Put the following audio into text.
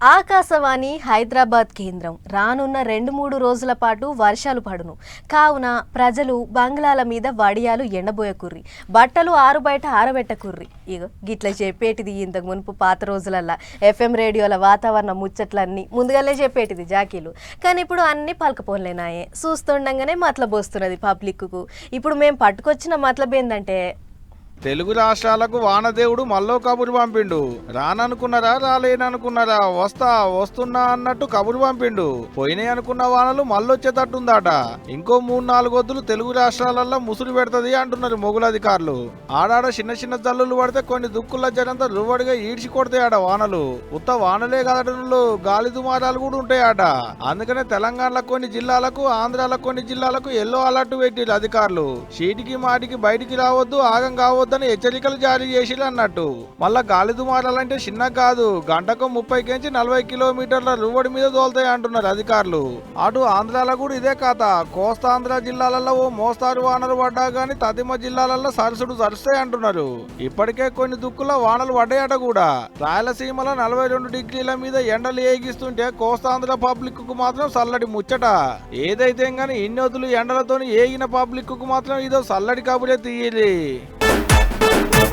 ఆకాశవాణి హైదరాబాద్ కేంద్రం. రానున్న రెండు మూడు రోజుల పాటు వర్షాలు పడును. కావున ప్రజలు బంగ్లాల మీద వడియాలు ఎండబోయకుర్రి బట్టలు ఆరు బయట ఆరబెట్టకుర్రి ఇగో గిట్ల చెప్పేటిది ఇంతకు మునుపు పాత రోజులల్లా. ఎఫ్ఎం రేడియోల వాతావరణ ముచ్చట్లన్నీ ముందుగానే చెప్పేటిది జాకీలు. కానీ ఇప్పుడు అన్ని పలకపోలేనాయే చూస్తుండగానే మతలబోస్తున్నది పబ్లిక్కు. ఇప్పుడు మేము పట్టుకొచ్చిన మతలబ్ తెలుగు రాష్ట్రాలకు వానదేవుడు మల్లో కబురు పంపిండు. రాననుకున్నారా రాలేననుకున్నారా వస్తా వస్తున్నా అన్నట్టు కబురు పంపిండు. పోయినాయి అనుకున్న వానలు మళ్ళొచ్చేటట్టుందట. ఇంకో మూడు నాలుగు వద్దులు తెలుగు రాష్ట్రాలలో ముసురు పెడతది అంటున్నారు మొగుల అధికారులు. ఆడాడ చిన్న చిన్న జల్లులు పడితే కొన్ని దుక్కుల జనంతా రువ్వడిగా ఈడ్చి కొడతాయట వానలు. ఉత్త వానలే కదటంలో గాలి దుమారాలు కూడా ఉంటాయట. అందుకనే తెలంగాణలో కొన్ని జిల్లాలకు ఆంధ్రాలో కొన్ని జిల్లాలకు ఎల్లో అలర్ట్ పెట్టారు అధికారులు. చీటికి మాటికి బయటికి రావద్దు ఆగం వద్దని హెచ్చరికలు జారీ చేసిరు అన్నట్టు. మళ్ళా గాలి దుమారాలంటే చిన్న కాదు. గంటకు ముప్పై కెంచి నలభై కిలోమీటర్ల రువడి మీద తోలుతాయి అంటున్నారు అధికారులు. అటు ఆంధ్రాలో కూడా ఇదే కథ. కోస్తాంధ్ర జిల్లాలలో ఓ మోస్తారు వానలు పడ్డా గానీ తదిమ జిల్లాలలో సరసుడు సరుస్తాయి అంటున్నారు. ఇప్పటికే కొన్ని దుక్కుల వానలు పడ్డాయట కూడా. రాయలసీమలో నలభై రెండు డిగ్రీల మీద ఎండలు ఏగిస్తుంటే కోస్తాంధ్ర పబ్లిక్కు మాత్రం చల్లటి ముచ్చట. ఏదైతే గానీ ఇన్నోతులు ఎండలతోని ఏగిన పబ్లిక్కు మాత్రం ఇదో చల్లటి కబురే తీయాలి. Thank you.